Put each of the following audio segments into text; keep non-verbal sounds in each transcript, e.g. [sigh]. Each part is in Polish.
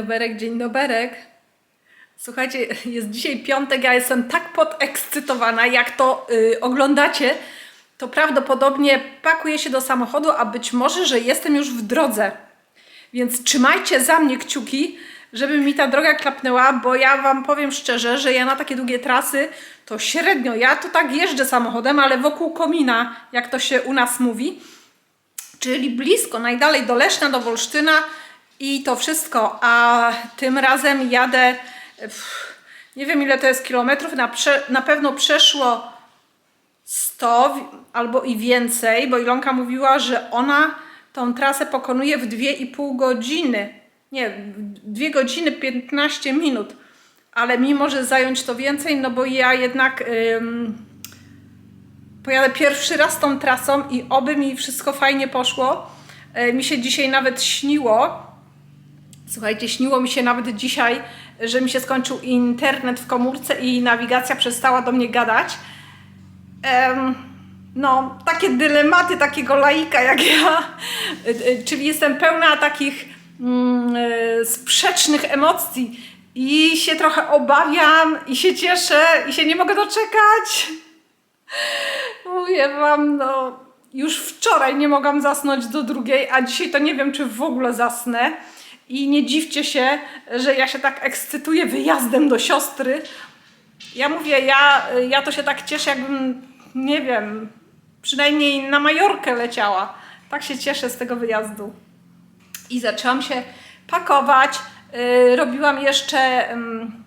Doberek, dzień doberek. Słuchajcie, jest dzisiaj piątek, ja jestem tak podekscytowana, jak to y, oglądacie, to prawdopodobnie pakuję się do samochodu, a być może, że jestem już w drodze. Więc trzymajcie za mnie kciuki, żeby mi ta droga klapnęła, bo ja Wam powiem szczerze, że ja na takie długie trasy to średnio, ja to tak jeżdżę samochodem, ale wokół komina, jak to się u nas mówi czyli blisko, najdalej do Leszna, do Wolsztyna i to wszystko, a tym razem jadę, nie wiem ile to jest kilometrów, na, prze, na pewno przeszło 100 wi- albo i więcej, bo Ilonka mówiła, że ona tą trasę pokonuje w 2,5 godziny, nie, w 2 godziny 15 minut, ale mi może zająć to więcej, no bo ja jednak... Ym, pojadę pierwszy raz tą trasą i oby mi wszystko fajnie poszło. E, Mi się dzisiaj nawet śniło, słuchajcie, śniło mi się nawet dzisiaj, że mi się skończył internet w komórce i nawigacja przestała do mnie gadać. Em, no, takie dylematy takiego laika jak ja, E, e, czyli jestem pełna takich mm, e, sprzecznych emocji i się trochę obawiam i się cieszę i się nie mogę doczekać. Mówię wam, no już wczoraj nie mogłam zasnąć do drugiej, a dzisiaj to nie wiem, czy w ogóle zasnę. I nie dziwcie się, że ja się tak ekscytuję wyjazdem do siostry. Ja mówię, ja, ja to się tak cieszę, jakbym, nie wiem, przynajmniej na Majorkę leciała. Tak się cieszę z tego wyjazdu. I zaczęłam się pakować. Yy, robiłam jeszcze. ym,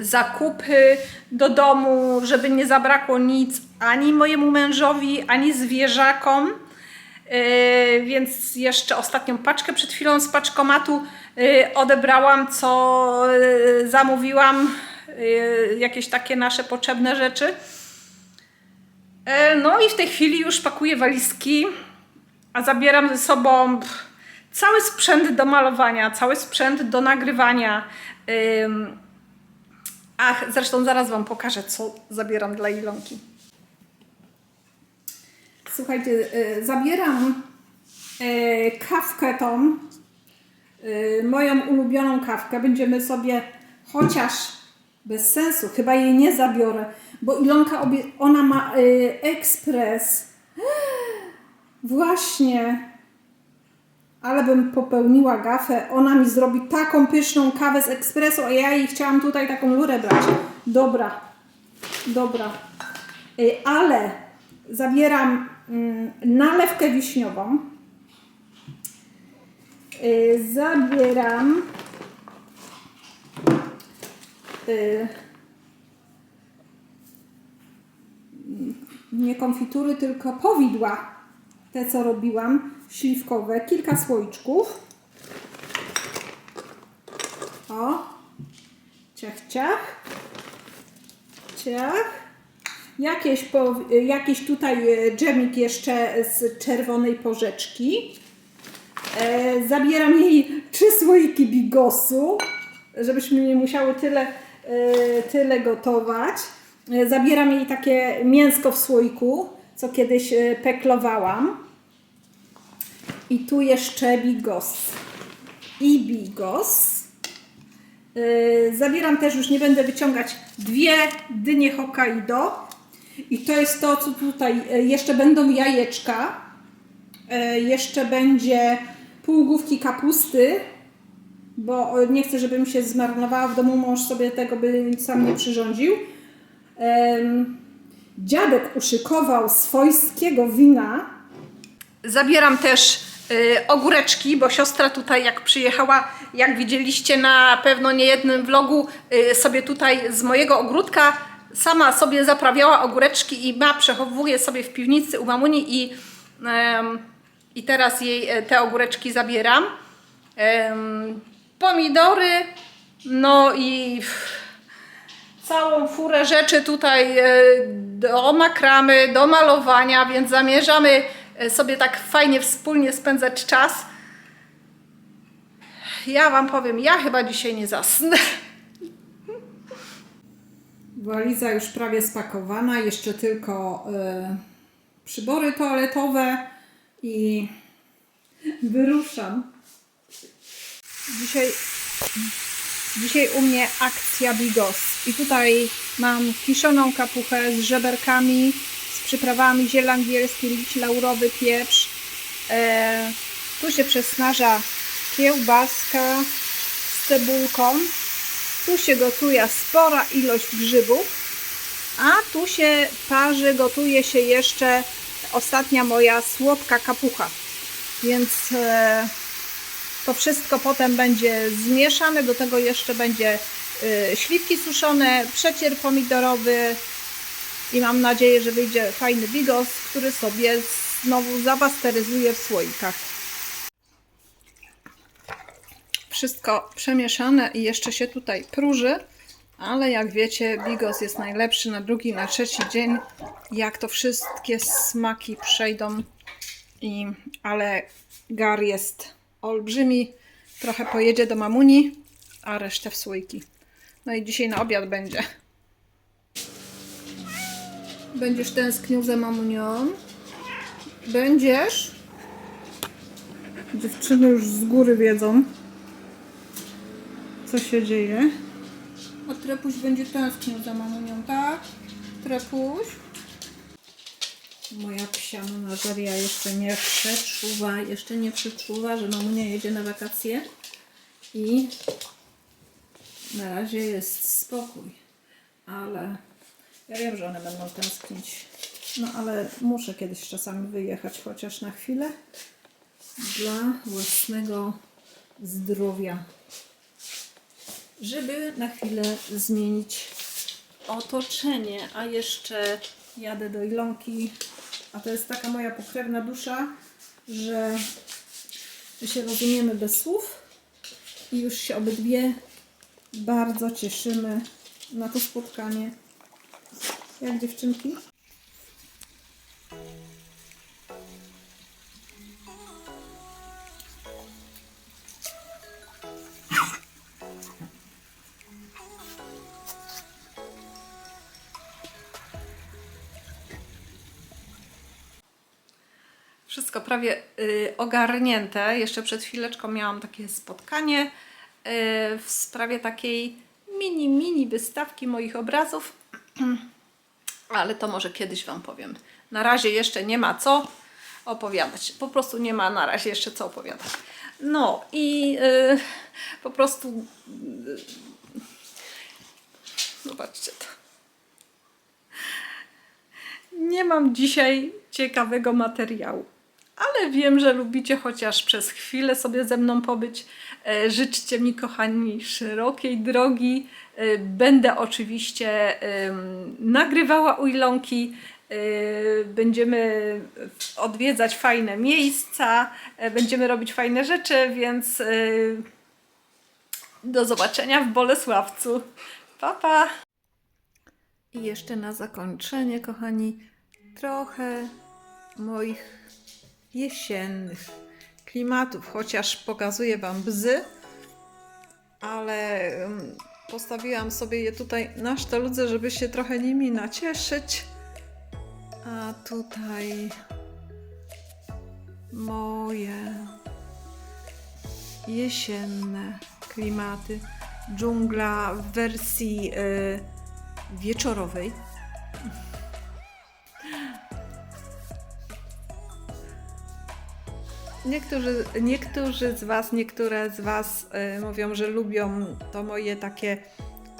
zakupy do domu, żeby nie zabrakło nic ani mojemu mężowi, ani zwierzakom. Yy, więc jeszcze ostatnią paczkę przed chwilą z paczkomatu yy, odebrałam, co yy, zamówiłam, jakieś takie nasze potrzebne rzeczy. No i w tej chwili już pakuję walizki, a zabieram ze sobą cały sprzęt do malowania, cały sprzęt do nagrywania. Ach, zresztą zaraz Wam pokażę, co zabieram dla Ilonki. Słuchajcie, y, zabieram y, kawkę tą, y, moją ulubioną kawkę. Będziemy sobie chociaż bez sensu, chyba jej nie zabiorę, bo Ilonka, ona ma ekspres. Właśnie, ale bym popełniła gafę. Ona mi zrobi taką pyszną kawę z ekspresu, a ja jej chciałam tutaj taką lurę brać. Dobra, dobra. Ale zabieram nalewkę wiśniową. Y, Zabieram y, nie konfitury, tylko powidła. Te, co robiłam, śliwkowe. Kilka słoiczków. O. Ciach, ciach. Ciach. Jakieś, po, jakiś tutaj e, dżemik jeszcze z czerwonej porzeczki. E, zabieram jej trzy słoiki bigosu, żebyśmy nie musiały tyle, e, tyle gotować. Zabieram jej takie mięsko w słoiku, co kiedyś peklowałam. I tu jeszcze bigos. I bigos. Zabieram też, już nie będę wyciągać, dwie dynie Hokkaido. I to jest to, co tutaj, yy, jeszcze będą jajeczka. Yy, jeszcze będzie pół główki kapusty, bo nie chcę, żeby mi się zmarnowała w domu, mąż sobie tego by sam nie przyrządził. Ym, dziadek uszykował swojskiego wina. Zabieram też y, ogóreczki, bo siostra tutaj jak przyjechała, jak widzieliście na pewno niejednym vlogu, y, sobie tutaj z mojego ogródka sama sobie zaprawiała ogóreczki i ma, przechowuje sobie w piwnicy u mamuni i, i teraz jej e, te ogóreczki zabieram. Pomidory, no i całą furę rzeczy tutaj e, do makramy, do malowania, więc zamierzamy e, sobie tak fajnie wspólnie spędzać czas. Ja Wam powiem, ja chyba dzisiaj nie zasnę. [laughs] Waliza już prawie spakowana, jeszcze tylko e, przybory toaletowe i wyruszam. Dzisiaj, dzisiaj u mnie akcja Bigos. I tutaj mam kiszoną kapuchę z żeberkami, z przyprawami ziele angielskie, liść laurowy, pieprz. E, tu się przesnaża kiełbaska z cebulką. Tu się gotuje spora ilość grzybów. A tu się parzy, gotuje się jeszcze ostatnia moja słodka kapucha. Więc e, to wszystko potem będzie zmieszane. Do tego jeszcze będzie e, śliwki suszone, przecier pomidorowy i mam nadzieję, że wyjdzie fajny bigos, który sobie znowu zapasteryzuję w słoikach. Wszystko przemieszane i jeszcze się tutaj próży. Ale jak wiecie, bigos jest najlepszy na drugi, na trzeci dzień. Jak to wszystkie smaki przejdą. I, ale gar jest olbrzymi. Trochę pojedzie do mamuni, a resztę w słoiki. No i dzisiaj na obiad będzie. Będziesz tęsknił za mamunią? Będziesz? Dziewczyny już z góry wiedzą, co się dzieje. A Trepuś będzie tęsknił za mamunią, tak? Trepuś? Moja psia menażeria jeszcze nie przeczuwa, jeszcze nie przeczuwa, że mamunia jedzie na wakacje i na razie jest spokój, ale ja wiem, że one będą tęsknić. No ale muszę kiedyś czasami wyjechać chociaż na chwilę dla własnego zdrowia żeby na chwilę zmienić otoczenie. A jeszcze jadę do Ilonki, a to jest taka moja pokrewna dusza, że my się rozumiemy bez słów i już się obydwie bardzo cieszymy na to spotkanie. Jak dziewczynki? Wszystko prawie y, ogarnięte. Jeszcze przed chwileczką miałam takie spotkanie y, w sprawie takiej mini, mini wystawki moich obrazów. [clears throat] Ale to może kiedyś Wam powiem. Na razie jeszcze nie ma co opowiadać. Po prostu nie ma na razie jeszcze co opowiadać. No i y, po prostu y, zobaczcie to. Nie mam dzisiaj ciekawego materiału, ale wiem, że lubicie chociaż przez chwilę sobie ze mną pobyć. E, Życzcie mi, kochani, szerokiej drogi. E, Będę oczywiście nagrywała u Ilonki. E, Będziemy odwiedzać fajne miejsca, będziemy robić fajne rzeczy, więc do zobaczenia w Bolesławcu. Pa, pa! I jeszcze na zakończenie, kochani, trochę moich jesiennych klimatów, chociaż pokazuję Wam bzy, ale postawiłam sobie je tutaj na sztaludze, żeby się trochę nimi nacieszyć. A tutaj moje jesienne klimaty. Dżungla w wersji y, wieczorowej. Niektórzy, niektórzy z Was, niektóre z Was y, mówią, że lubią to moje takie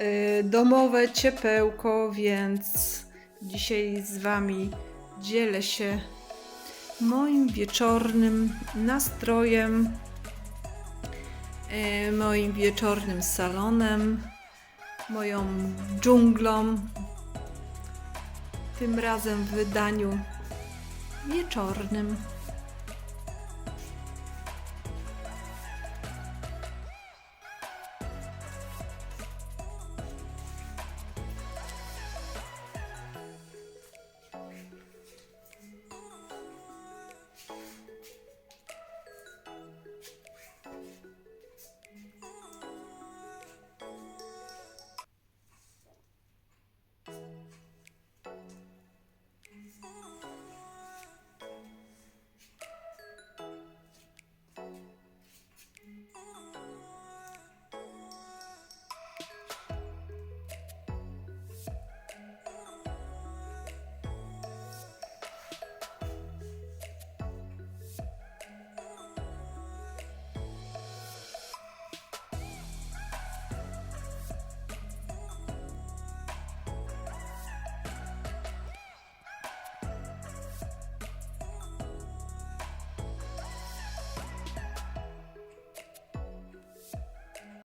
y, domowe ciepełko, więc dzisiaj z Wami dzielę się moim wieczornym nastrojem, y, moim wieczornym salonem, moją dżunglą. Tym razem w wydaniu wieczornym.